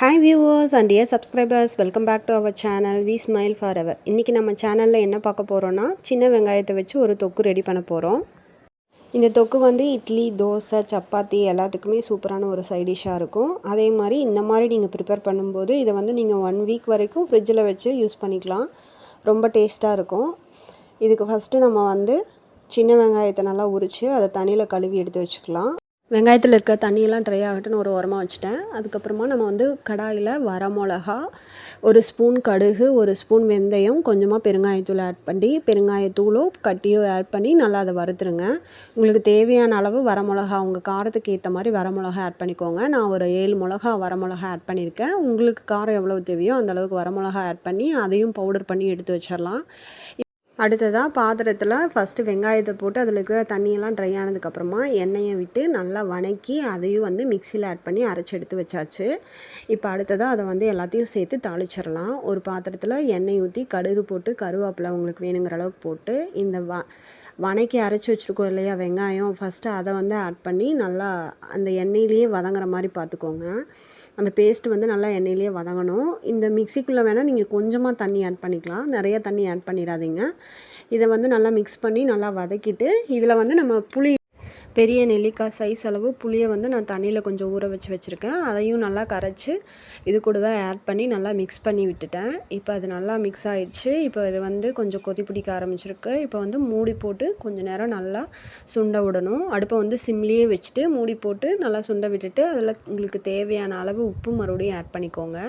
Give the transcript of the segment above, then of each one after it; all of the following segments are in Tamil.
Hi viewers and dear subscribers welcome back to our channel we smile for ever இன்றைக்கி நம்ம சேனலில் என்ன பார்க்க போகிறோன்னா சின்ன வெங்காயத்தை வச்சு ஒரு தொக்கு ரெடி பண்ண போகிறோம் இந்த தொக்கு வந்து இட்லி தோசை சப்பாத்தி எல்லாத்துக்குமே சூப்பரான ஒரு சைட் டிஷ்ஷாக இருக்கும். அதே மாதிரி இந்த மாதிரி நீங்கள் ப்ரிப்பேர் பண்ணும்போது இதை வந்து நீங்கள் ஒன் வீக் வரைக்கும் ஃப்ரிட்ஜில் வச்சு யூஸ் பண்ணிக்கலாம். ரொம்ப டேஸ்ட்டாக இருக்கும். இதுக்கு ஃபஸ்ட்டு நம்ம வந்து சின்ன வெங்காயத்தை நல்லா உரித்து அதை தண்ணியில் கழுவி எடுத்து வச்சுக்கலாம். வெங்காயத்தில் இருக்க தண்ணியெல்லாம் ட்ரை ஆகட்டும்னு ஒரு உரமாக வச்சுட்டேன். அதுக்கப்புறமா நம்ம வந்து கடாயில் வரமிளகா ஒரு ஸ்பூன் கடுகு ஒரு ஸ்பூன் வெந்தயம் கொஞ்சமாக பெருங்காயத்தூள் ஆட் பண்ணி பெருங்காயத்தூளோ கட்டியோ ஆட் பண்ணி நல்லா அதை வறுத்துருங்க. உங்களுக்கு தேவையான அளவு வரமிளகா உங்கள் காரத்துக்கு ஏற்ற மாதிரி வரமிளகா ஆட் பண்ணிக்கோங்க. நான் ஒரு ஏழு மிளகா வரமிளகா ஆட் பண்ணியிருக்கேன். உங்களுக்கு காரம் எவ்வளோ தேவையோ அந்தளவுக்கு வரமிளகா ஆட் பண்ணி அதையும் பவுடர் பண்ணி எடுத்து வச்சிடலாம் அடுத்ததாக பாத்திரத்தில் ஃபஸ்ட்டு வெங்காயத்தை போட்டு அதில் இருக்கிற தண்ணியெல்லாம் ட்ரை ஆனதுக்கப்புறமா எண்ணெயை விட்டு நல்லா வணக்கி அதையும் வந்து மிக்சியில் ஆட் பண்ணி அரைச்சி எடுத்து வச்சாச்சு. இப்போ அடுத்ததாக அதை வந்து எல்லாத்தையும் சேர்த்து தாளிச்சிடலாம். ஒரு பாத்திரத்தில் எண்ணெய் ஊற்றி கடுகு போட்டு கருவேப்பிலை உங்களுக்கு வேணுங்கிற அளவுக்கு போட்டு இந்த வ வணக்கி அரைச்சி வச்சுருக்கோம் இல்லையா வெங்காயம். ஃபஸ்ட்டு அதை வந்து ஆட் பண்ணி நல்லா அந்த எண்ணெயிலேயே வதங்குற மாதிரி பார்த்துக்கோங்க அந்த பேஸ்ட் வந்து நல்லா எண்ணெயிலேயே வதங்கணும். இந்த மிக்சிக்குள்ளே வேணால் நீங்கள் கொஞ்சமாக தண்ணி ஆட் பண்ணிக்கலாம். நிறைய தண்ணி ஆட் பண்ணிடாதீங்க. இதை வந்து நல்லா மிக்ஸ் பண்ணி நல்லா வதக்கிட்டு இதில் வந்து நம்ம புளி பெரிய நெல்லிக்காய் சைஸ் அளவு புளியை வந்து நான் தண்ணியில் கொஞ்சம் ஊற வச்சு வச்சுருக்கேன். அதையும் நல்லா கரைச்சி இது கூடவே ஆட் பண்ணி நல்லா மிக்ஸ் பண்ணி விட்டுட்டேன். இப்போ அது நல்லா மிக்ஸ் ஆகிடுச்சு இப்போ இது வந்து கொஞ்சம் கொதி பிடிக்க ஆரம்பிச்சிருக்கு. இப்போ வந்து மூடி போட்டு கொஞ்சம் நேரம் நல்லா சுண்ட விடணும். அடுப்பை வந்து சிம்லேயே வச்சுட்டு மூடி போட்டு நல்லா சுண்ட விட்டுட்டு அதில் உங்களுக்கு தேவையான அளவு உப்பு மறுபடியும் ஆட் பண்ணிக்கோங்க.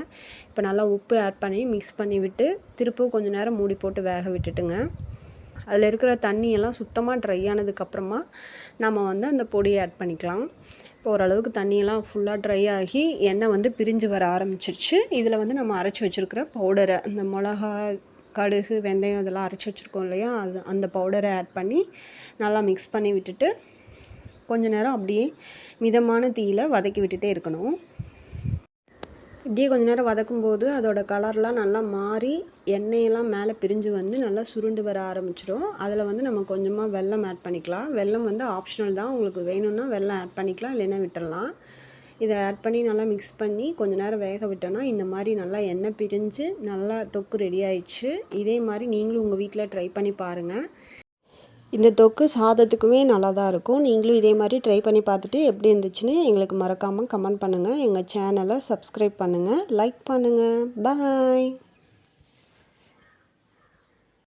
இப்போ நல்லா உப்பு ஆட் பண்ணி மிக்ஸ் பண்ணி விட்டு திருப்பவும் கொஞ்சம் நேரம் மூடி போட்டு வேக விட்டுட்டுங்க. அதில் இருக்கிற தண்ணியெல்லாம் சுத்தமாக ட்ரை ஆனதுக்கப்புறமா நம்ம வந்து அந்த பொடியை ஆட் பண்ணிக்கலாம். இப்போ ஓரளவுக்கு தண்ணியெல்லாம் ஃபுல்லாக ட்ரை ஆகி எண்ணெய் வந்து பிரிஞ்சு வர ஆரம்பிச்சிருச்சு. இதில் வந்து நம்ம அரைச்சி வச்சுருக்கிற பவுடரை அந்த மிளகா கடுகு வெந்தயம் இதெல்லாம் அரைச்சி வச்சுருக்கோம் இல்லையா? அது அந்த பவுடரை ஆட் பண்ணி நல்லா மிக்ஸ் பண்ணி விட்டுட்டு கொஞ்ச நேரம் அப்படியே மிதமான தீயில் வதக்கி விட்டுட்டே இருக்கணும். இப்படியே கொஞ்ச நேரம் வதக்கும்போது அதோட கலர்லாம் நல்லா மாறி எண்ணெயெல்லாம் மேலே பிரிஞ்சு வந்து நல்லா சுருண்டு வர ஆரம்பிச்சிடும் அதில் வந்து நம்ம கொஞ்சமாக வெல்லம் ஆட் பண்ணிக்கலாம். வெல்லம் வந்து ஆப்ஷனல் தான். உங்களுக்கு வேணும்னா வெல்லம் ஆட் பண்ணிக்கலாம் இல்லைன்னா விட்டுடலாம் இதை ஆட் பண்ணி நல்லா மிக்ஸ் பண்ணி கொஞ்ச நேரம் வேக விட்டோன்னா இந்த மாதிரி நல்லா எண்ணெய் பிரிஞ்சு நல்லா தொக்கு ரெடி ஆயிடுச்சு. இதே மாதிரி நீங்களும் உங்கள் வீட்டில் ட்ரை பண்ணி பாருங்கள் இந்த தொக்கு சாதத்துக்குமே நல்லா தான் இருக்கும். நீங்களும் இதே மாதிரி ட்ரை பண்ணி பார்த்துட்டு எப்படி இருந்துச்சுன்னு எங்களுக்கு மறக்காமல் கமெண்ட் பண்ணுங்கள் எங்கள் சேனலை சப்ஸ்கிரைப் பண்ணுங்கள் லைக் பண்ணுங்கள் பாய்